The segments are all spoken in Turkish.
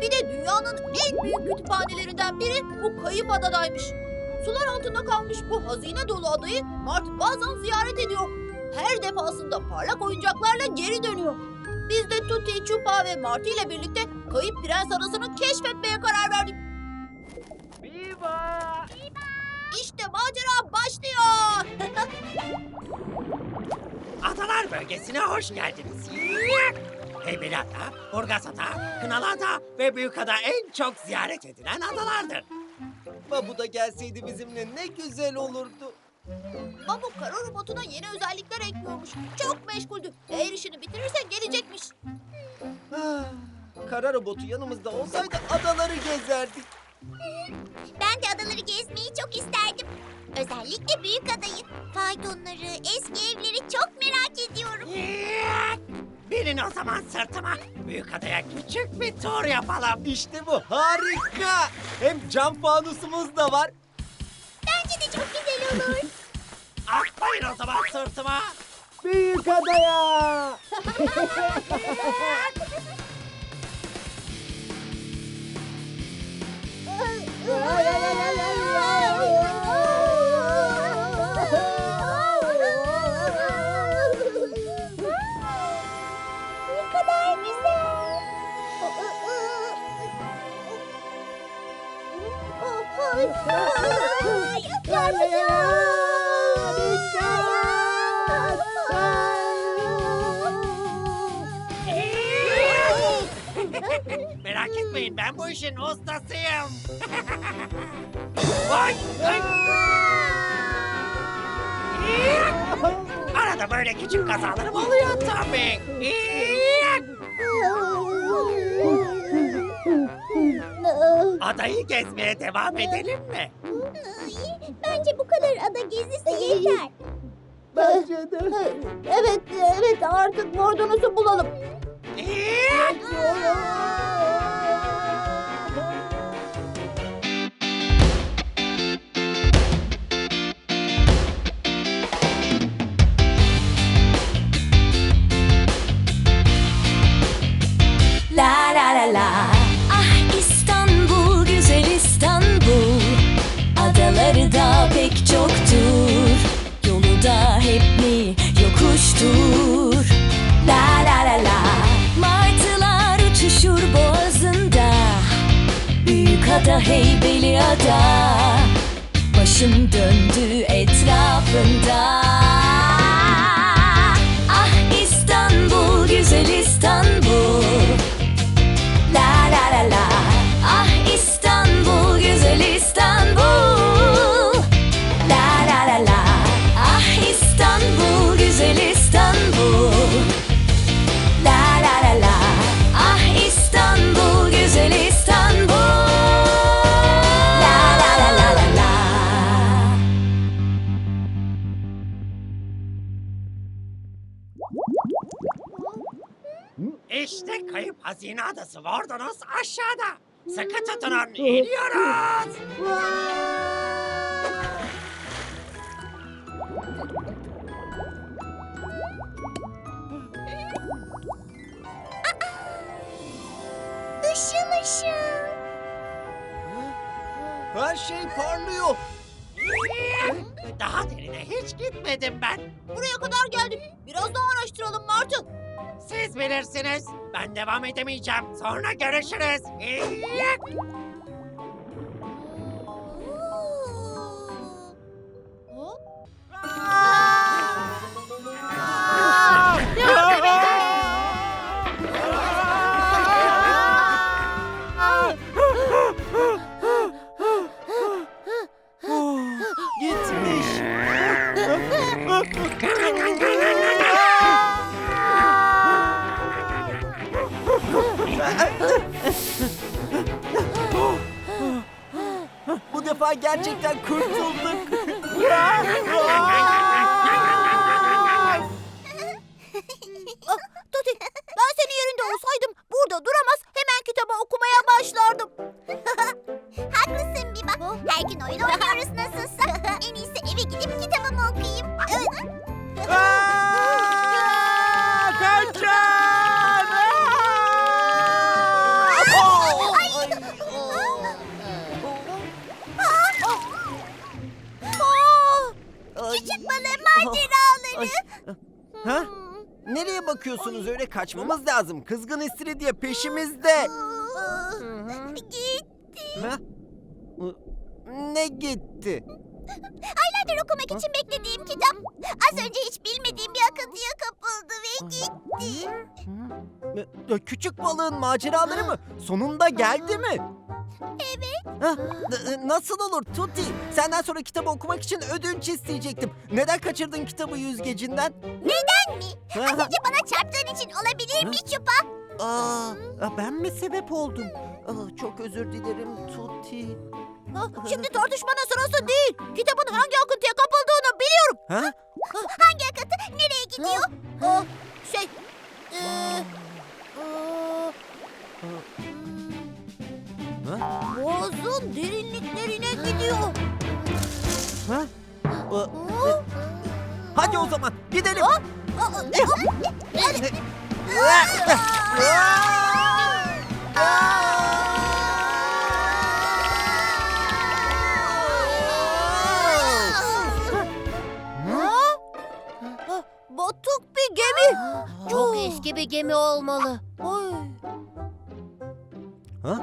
Bir de dünyanın en büyük kütüphanelerinden biri bu kayıp adadaymış. Sular altında kalmış bu hazine dolu adayı Mart bazen ziyaret ediyor. Her defasında parlak oyuncaklarla geri dönüyor. Biz de Tutti, Chupa ve Marty ile birlikte kayıp prens adasını keşfetmeye karar verdik. Bölgesine hoş geldiniz. Heybeliada, Burgazada, Kınalıada ve Büyükada en çok ziyaret edilen adalardır. Babu da gelseydi bizimle ne güzel olurdu. Babu kara robotuna yeni özellikler ekliyormuş. Çok meşguldü. Eğer işini bitirirse gelecekmiş. Ah, Kara robotu yanımızda olsaydı adaları gezerdik. Ben de adaları gezmeyi çok isterdim. Özellikle büyük adayı. Faytonları, eski evleri çok merak ediyorum. Binin o zaman sırtıma. Büyükada'ya küçük bir tur yapalım. İşte bu harika. Hem cam fanusumuz da var. Bence de çok güzel olur. Atlayın o zaman sırtıma. Büyük adaya. ne kadar güzel. Merak etmeyin ben bu işin ustasıyım. Vay! ay! Arada böyle küçük kazalarım oluyor tabii. Adayı gezmeye devam edelim mi? Bence bu kadar ada gezisi yeter. Bence de. Evet, evet artık bordonuzu bulalım. Heybeli ada Başım döndü etrafında kayıp hazine adası Vardonuz aşağıda. Sıkı tutunun iniyoruz. Işıl ışıl. Her şey parlıyor. Daha derine hiç gitmedim ben. Buraya kadar geldik. Biraz daha araştıralım Martı. Siz bilirsiniz. Ben devam edemeyeceğim. Sonra görüşürüz. İyi. Defa gerçekten kurtulduk. Tuti, ben senin yerinde olsaydım burada duramaz hemen kitaba okumaya başlardım. Haklısın Biba. Her gün oyun oynuyoruz Nereye bakıyorsunuz öyle kaçmamız lazım. Kızgın istiridye peşimizde. Gitti. Ha? Ne gitti? Aylardır okumak için beklediğim kitap. Az önce hiç bilmediğim bir akıntıya kapıldı ve gitti. Ee, Küçük balığın maceraları mı? Sonunda geldi mi? Evet. Nasıl olur Tuti? Senden sonra kitabı okumak için ödünç isteyecektim. Neden kaçırdın kitabı yüzgecinden? Neden mi? Az önce bana çarptığın için olabilir mi Çupa? Aa, ben mi sebep oldum? Aa, çok özür dilerim Tuti. Ha, Şimdi tartışmanın sırası değil. Kitabın hangi akıntıya kapıldığını biliyorum. Ha? Hangi akıntı nereye gidiyor? Aa, Ha, Batık bir gemi. Çok eski bir gemi olmalı. Ay. Ha?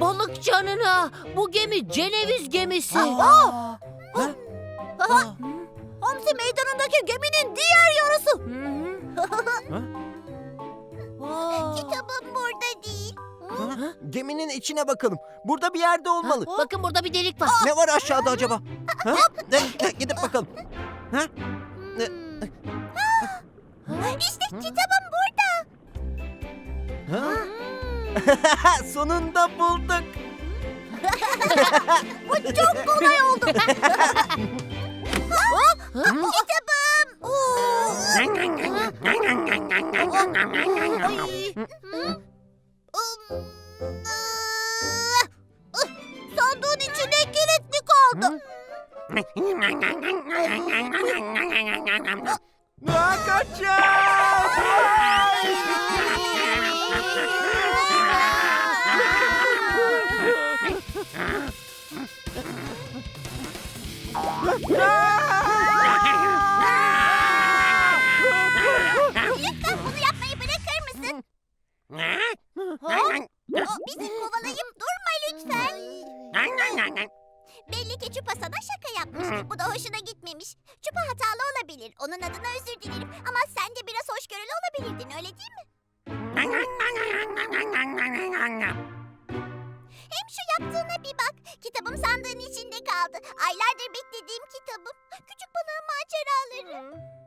Balık canına. Bu gemi Ceneviz gemisi. Ha? Aha. Hamsi meydanındaki geminin diğer yarısı. Kitabım burada değil. Ha? Geminin içine bakalım. Burada bir yerde olmalı. Bakın burada bir delik var. Ne var aşağıda acaba? Ha? Ne- ne- Gidip bakalım. Ha? İşte kitabım burada. Ha? Sonunda bulduk. Kolay oldu. Kitabım. Ay. Um, Sandığın içinde kilitli kaldı. Ha, Lütfen Bizi kovalayıp durma lütfen. Belli ki Çupa sana şaka yapmış. Bu da hoşuna gitmemiş. Çupa hatalı olabilir. Onun adına özür dilerim. Ama sen de biraz hoşgörülü olabilirdin öyle değil mi? Hem şu yaptığına bir bak. Kitabım sandığın içinde kaldı. Aylardır beklediğim kitabım. Küçük balığın maceraları.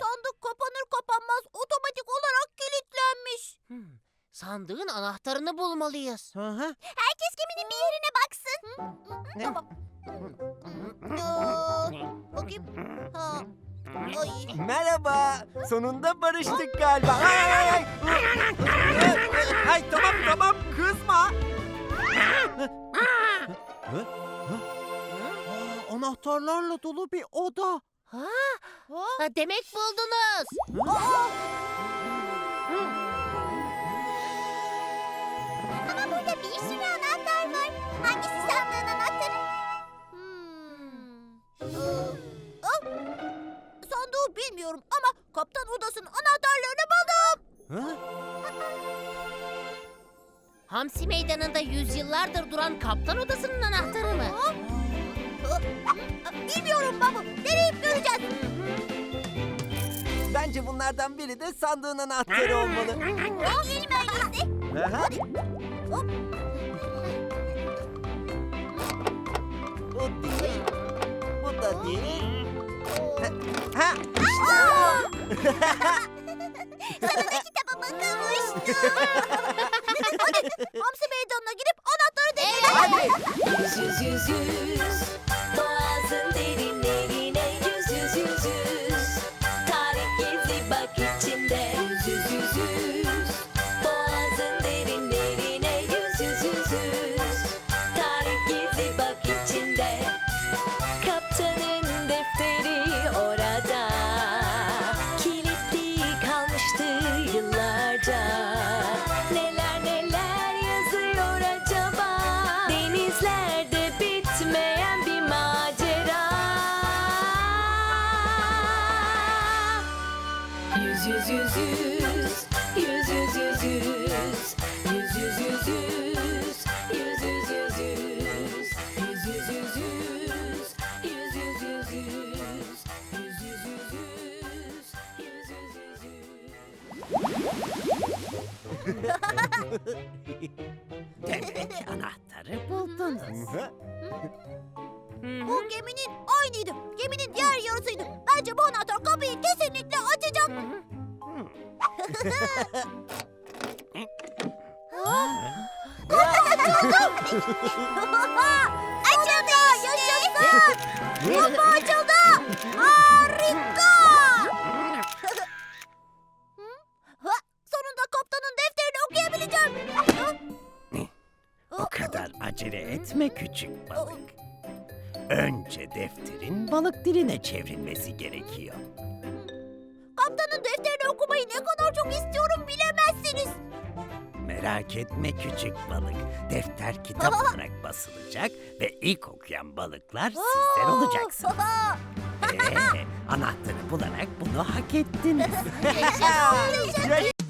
Sandık kapanır kapanmaz otomatik olarak kilitlenmiş. Sandığın anahtarını bulmalıyız. Hı hı. Herkes geminin bir yerine baksın. Tamam. Aa, bakayım. Ha. Merhaba. Sonunda barıştık galiba. Ay ay ay. Ay tamam tamam kızma. Aa, Anahtarlarla dolu bir oda. Ha, demek buldunuz. Ama burada bir sürü anahtar var. Hangisi sandığın anahtarı? Hmm. Ah, Bilmiyorum ama kaptan odasının anahtarlarını buldum. Hı? Hamsi meydanında yüzyıllardır duran kaptan odasının anahtarı mı? Bilmiyorum baba. Deneyip göreceğiz. Bence bunlardan biri de sandığın anahtarı olmalı. Deneyelim öyleyse. Aha. Bu değil. Bu da değil. Ha, 진짜? その時たままかもしれない Yüz yüz yüz yüz Yüz yüz yüz yüz Yüz yüz yüz yüz Yüz yüz yüz yüz Yüz yüz yüz yüz Yüz yüz yüz yüz Yüz yüz yüz yüz Yüz yüz yüz yüz Demek anahtarı buldunuz. Bu geminin aynıydı. Geminin diğer yarısıydı. Bence bu anahtar kapıyı kesinlikle. Açıldı. Yaşasın. Kapı açıldı. Harika. Sonunda kaptanın defterini okuyabileceğim. O kadar acele etme küçük balık. Önce defterin balık diline çevrilmesi gerekiyor. Merak etme küçük balık. Defter kitap olarak basılacak ve ilk okuyan balıklar sizler olacaksınız. Ee, anahtarı bularak bunu hak ettiniz. Yaşasın.